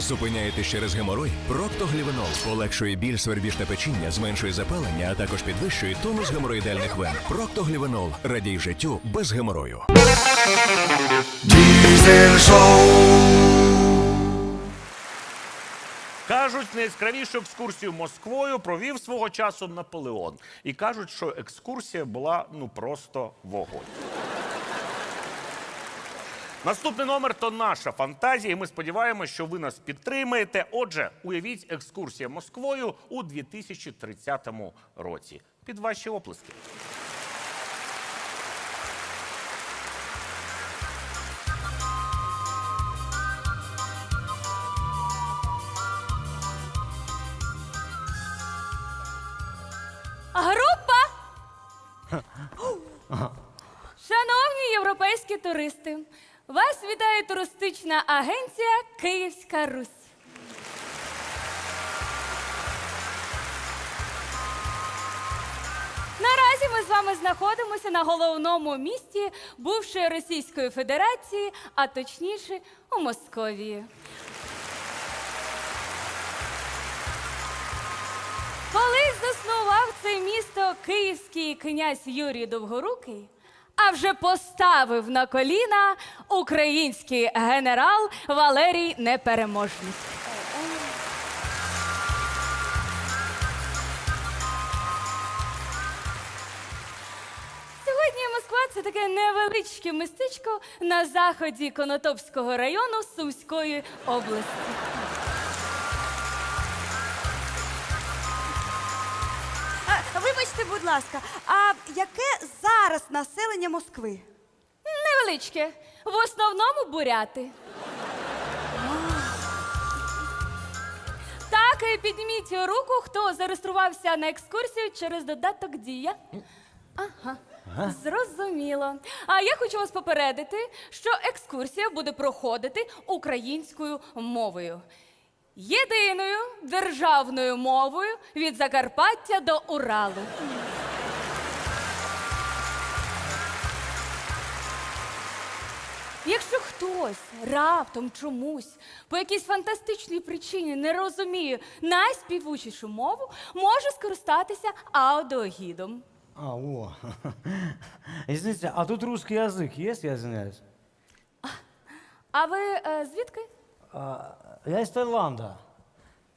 Зупиняєтесь через геморой? Проктоглівенол полегшує біль, свербіж та печіння, зменшує запалення, а також підвищує тонус геморроїдальних вен. Проктоглівенол радій життю без геморою. Diesel Show. Кажуть, найяскравішу екскурсію Москвою провів свого часу Наполеон. І кажуть, що екскурсія була ну просто вогонь. Наступний номер то наша фантазія, і ми сподіваємося, що ви нас підтримаєте. Отже, уявіть екскурсія Москвою у 2030 році. Під ваші оплески. Туристична агенція Київська Русь. Наразі ми з вами знаходимося на головному місті бувшої Російської Федерації, а точніше у Московії. Колись заснував це місто київський князь Юрій Довгорукий, а вже поставив на коліна український генерал Валерій Непереможний. Сьогодні Москва це таке невеличке містечко на заході Конотопського району Сумської області. Будь ласка, а яке зараз населення Москви? Невеличке. В основному буряти. Так, і підніміть руку, хто зареєструвався на екскурсію через додаток Дія. Ага. Зрозуміло. А я хочу вас попередити, що екскурсія буде проходити українською мовою. Єдиною державною мовою від Закарпаття до Уралу. Якщо хтось раптом чомусь по якійсь фантастичній причині не розуміє найспівучішу мову, може скористатися аудіогідом. А, о. Извините, а тут русский язык есть, я извиняюсь? А ви е, звідки? А, я из Таиланда.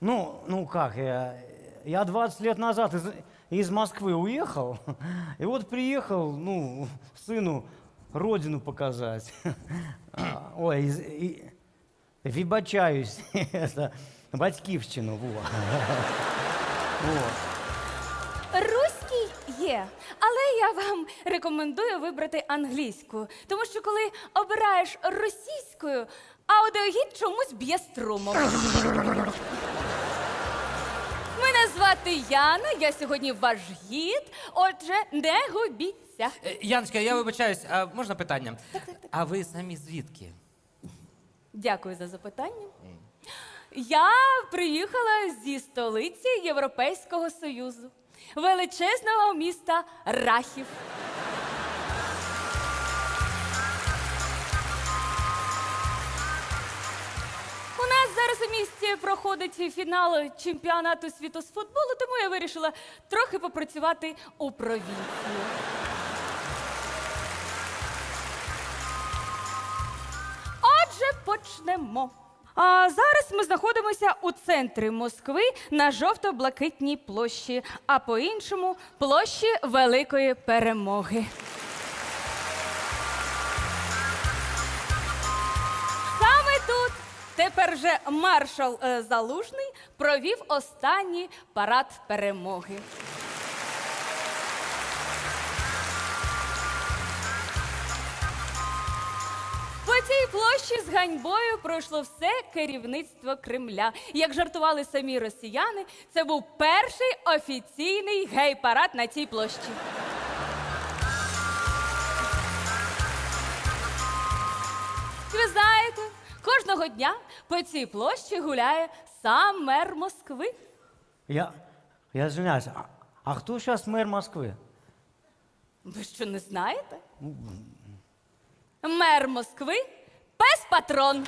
Ну, ну как, я, я 20 лет назад из, из Москвы уехал, и вот приехал, ну, сыну родину показать. А, Ой, из, и, вибачаюсь, это батьківщину, во. Вот. Руський є, але я вам рекомендую вибрати англійську, тому що коли обираєш російською, аудіогід чомусь б'є струмом. Мене звати Яна, я сьогодні ваш гід, отже, не губіться. Е, Яночка, я вибачаюсь, а можна питання? А ви самі звідки? Дякую за запитання. Я приїхала зі столиці Європейського Союзу, величезного міста Рахів. Зараз у місті проходить фінал чемпіонату світу з футболу, тому я вирішила трохи попрацювати у провінції. Отже, почнемо. А зараз ми знаходимося у центрі Москви на жовто-блакитній площі, а по-іншому площі Великої Перемоги. Тепер же маршал е, Залужний провів останній парад перемоги. По цій площі з ганьбою пройшло все керівництво Кремля. Як жартували самі росіяни, це був перший офіційний гей-парад на цій площі. Ви знаєте, Кожного дня по цій площі гуляє сам мер Москви. Я. Я звиняюся, а, а хто зараз мер Москви? Ви що не знаєте? Мер Москви пес патрон.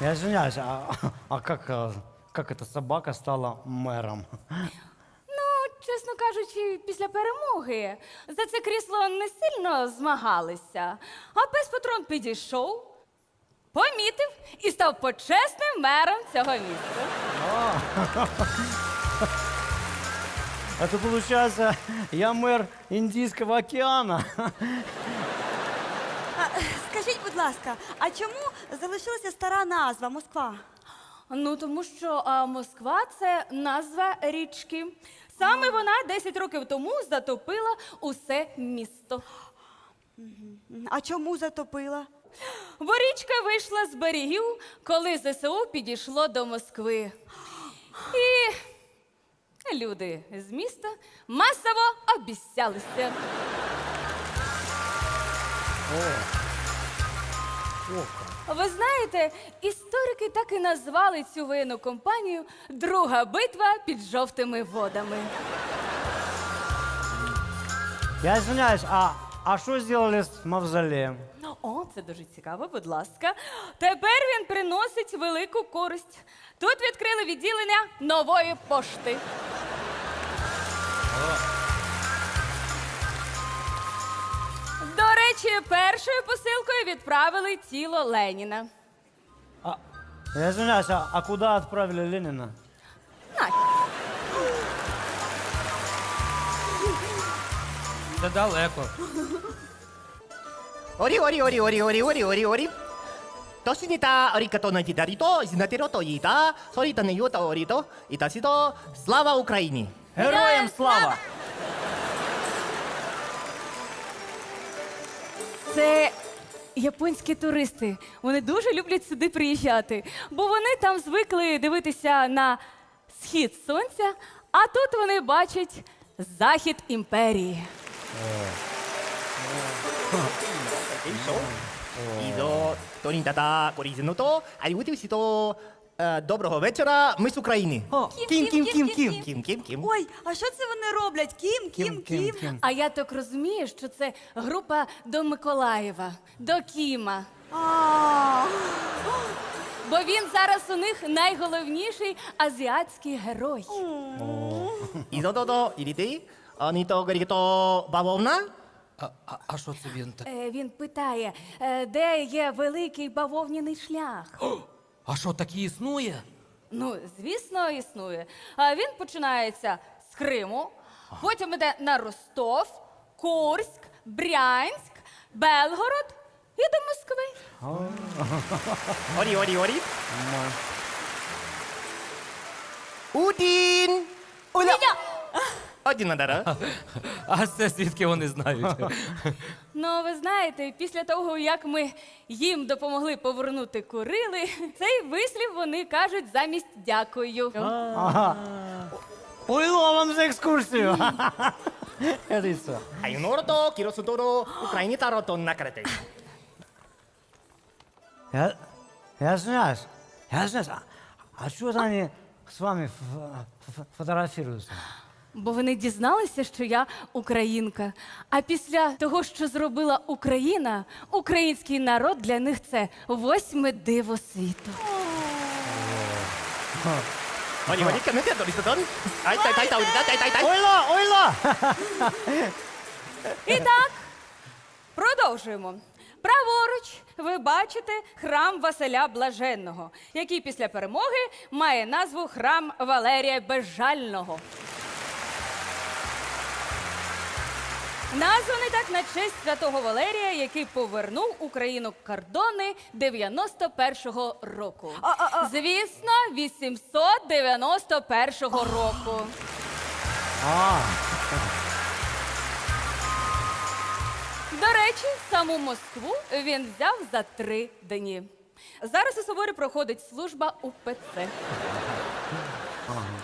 Я звиняюся, а, а как, как эта собака стала мэром? Чесно кажучи, після перемоги за це крісло не сильно змагалися. А пес патрон підійшов, помітив і став почесним мером цього міста. Это получается, я мэр Индийского океана. А, скажіть, будь ласка, а чому залишилася стара назва Москва? Ну, тому що а, Москва це назва річки. Саме вона 10 років тому затопила усе місто. А чому затопила? Бо річка вийшла з берегів, коли ЗСУ підійшло до Москви. І люди з міста масово обіцялися. Ви знаєте, історики так і назвали цю воєнну компанію Друга битва під жовтими водами. Я извиняюсь, а, а что сделали с мавзолеем? О, це дуже цікаво, будь ласка. Тепер він приносить велику користь. Тут відкрили відділення нової пошти. речі, першою посилкою відправили тіло Леніна. А, я извиняюсь, а, а куда отправили Ленина? Нахер. Це далеко. Орі, орі, орі, орі, орі, орі, орі, орі. Тошніта орікато на гітаріто, та їта, соріта не юта оріто, і та сіто. Слава Україні! Героям слава! Це японські туристи. Вони дуже люблять сюди приїжджати, бо вони там звикли дивитися на схід сонця, а тут вони бачать захід імперії. Е, доброго вечора. Ми з України. Кім, кім, кім, кім, кім, кім, кім. Ой, а що це вони роблять? Кім, кім, кім. А я так розумію, що це група до Миколаєва, до Кіма. Бо він зараз у них найголовніший азіатський герой. Ізододо, іріти, аніто гарігіто бавовна. А, а, а що це він так? Е, він питає, е, де є великий бавовняний шлях. А що такі існує? Ну, звісно, існує. А він починається з Криму, потім іде на Ростов, Курськ, Брянськ, Белгород і до Москви. Орі, орі, орі. Удін! Уля! Одінадара. А це звідки вони знають? Ну, ви знаєте, після того, як ми їм допомогли повернути курили, цей вислів вони кажуть замість дякую. Ага. Пойло вам за екскурсію. Рисо. Айнордо, кіросудоро, Україні таро накрити. Я, я знаешь, я знаешь, а, що что з вами ф- ф- Бо вони дізналися, що я українка. А після того, що зробила Україна, український народ для них це восьме диво світу. おりおり、かめてとりすとん。あいたいたいた、うりだ、たいたいたい。 Уйло, уйло! І так, продовжуємо. Праворуч ви бачите храм Василя Блаженного, який після перемоги має назву Храм Валерія Безжального. Названий так на честь святого Валерія, який повернув Україну кордони 91-го року. Звісно, 891 року. А, До речі, саму Москву він взяв за три дні. Зараз у соборі проходить служба УПЦ.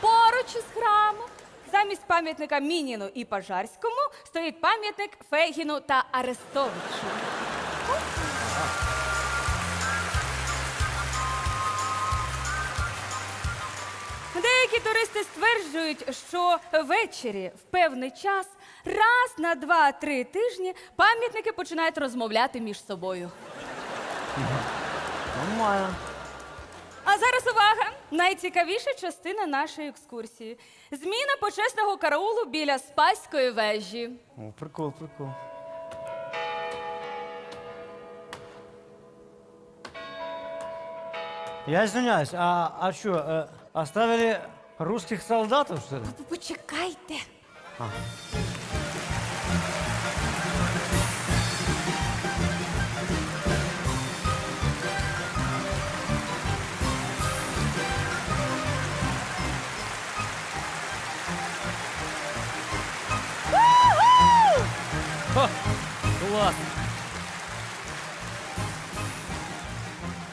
Поруч із храмом, замість пам'ятника Мініну і Пожарському, стоїть пам'ятник Фейгіну та Арестовичу. Деякі туристи стверджують, що ввечері в певний час раз на два-три тижні пам'ятники починають розмовляти між собою. нормально. А зараз увага! Найцікавіша частина нашої екскурсії. Зміна почесного караулу біля Спаської вежі. О, прикол, прикол. Я извиняюсь, а, а что, э, оставили русских солдатов, что ли? Почекайте. Клас.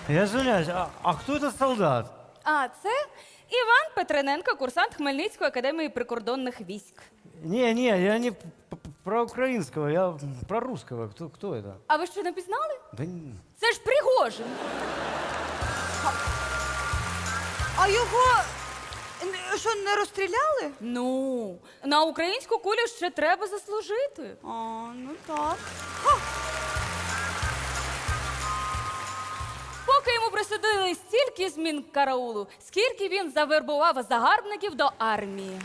Я извиняюсь, а, а кто этот солдат? А це Іван Петрененко, курсант Хмельницької академії прикордонних військ. Не, не, я не п- п- про украинского, я про русского. Кто, кто это? А ви що не пізнали? Да н- Це ж Пригожин. А його н- що, не розстріляли? Ну, на українську кулю ще треба заслужити. А, ну так. Поки йому присудили стільки змін караулу, скільки він завербував загарбників до армії.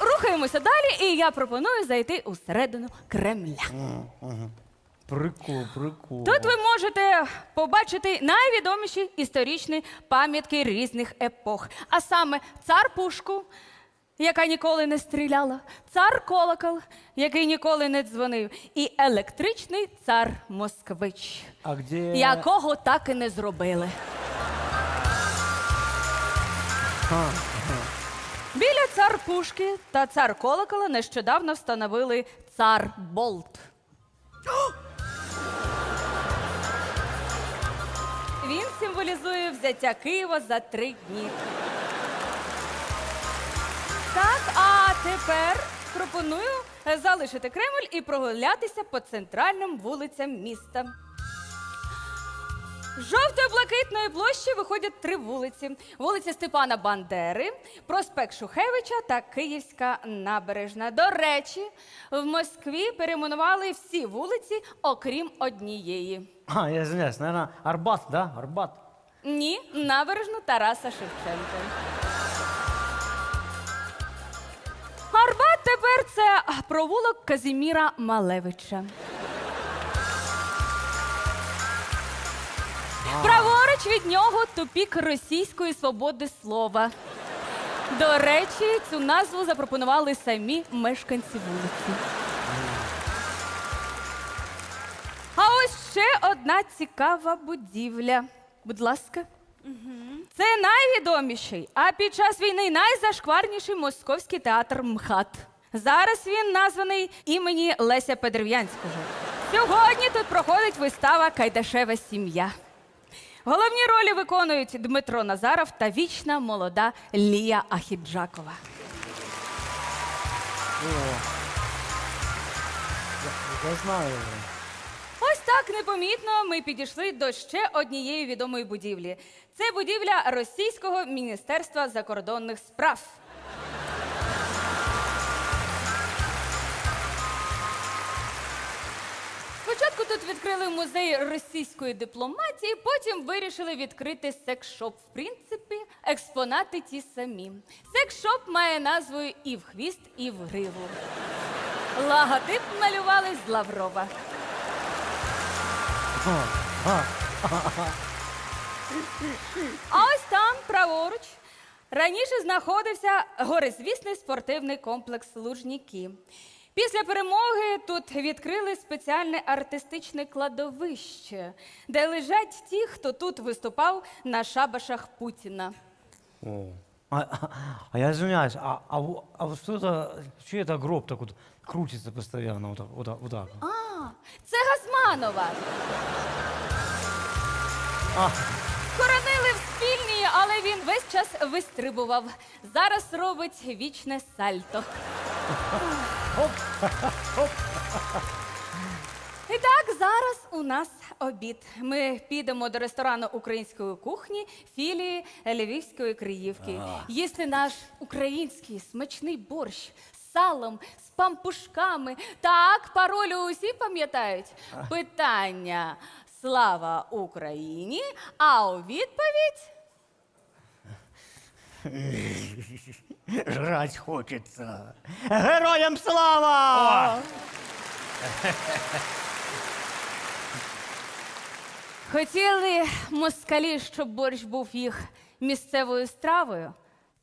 Рухаємося далі, і я пропоную зайти усередину Кремля. Прикол, прикол. Тут ви можете побачити найвідоміші історичні пам'ятки різних епох, а саме цар Пушку, яка ніколи не стріляла, цар Колокол, який ніколи не дзвонив, і електричний цар Москвич, А где... якого так і не зробили. Біля цар Пушки та цар Колокола нещодавно встановили цар Болт. Символізує взяття Києва за три дні. Так, а тепер пропоную залишити Кремль і прогулятися по центральним вулицям міста. З Жовтої блакитної площі виходять три вулиці: вулиця Степана Бандери, проспект Шухевича та Київська набережна. До речі, в Москві перейменували всі вулиці, окрім однієї. А, я извиняюсь, наверное, Арбат, да? Арбат. Ні, набережну Тараса Шевченка. Арбат тепер це провулок Казіміра Малевича. Праворуч від нього тупік російської свободи слова. До речі, цю назву запропонували самі мешканці вулиці. А ось ще одна цікава будівля. Будь ласка. Це найвідоміший, а під час війни найзашкварніший московський театр МХАТ. Зараз він названий імені Леся Петрів'янського. Сьогодні тут проходить вистава Кайдашева сім'я. Головні ролі виконують Дмитро Назаров та вічна молода Лія Ахіджакова. Я знаю. Так непомітно ми підійшли до ще однієї відомої будівлі. Це будівля Російського міністерства закордонних справ. Спочатку тут відкрили музей російської дипломатії, потім вирішили відкрити секс-шоп. В принципі, експонати ті самі. Секс-шоп має назву і в хвіст, і в гриву. Логотип малювали з Лаврова. А ось там, праворуч, раніше знаходився горизвісний спортивний комплекс Лужніки. Після перемоги тут відкрили спеціальне артистичне кладовище, де лежать ті, хто тут виступав на шабашах Путіна. А, я извиняюсь, а, а, во- а вот что гроб так вот крутится постоянно вот так? Вот так, вот так? А, це Газманова. А. Хоронили в спільні, але він весь час вистрибував. Зараз робить вічне сальто. І так, зараз у нас обід. Ми підемо до ресторану української кухні філії Львівської Криївки. Їсти наш український смачний борщ салом, з пампушками. Так, паролю усі пам'ятають. Питання: Слава Україні! А у відповідь Жрать хочеться. Героям слава! хотіли москалі, щоб борщ був їх місцевою стравою.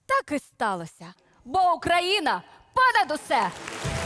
Так і сталося. Бо Україна понад усе!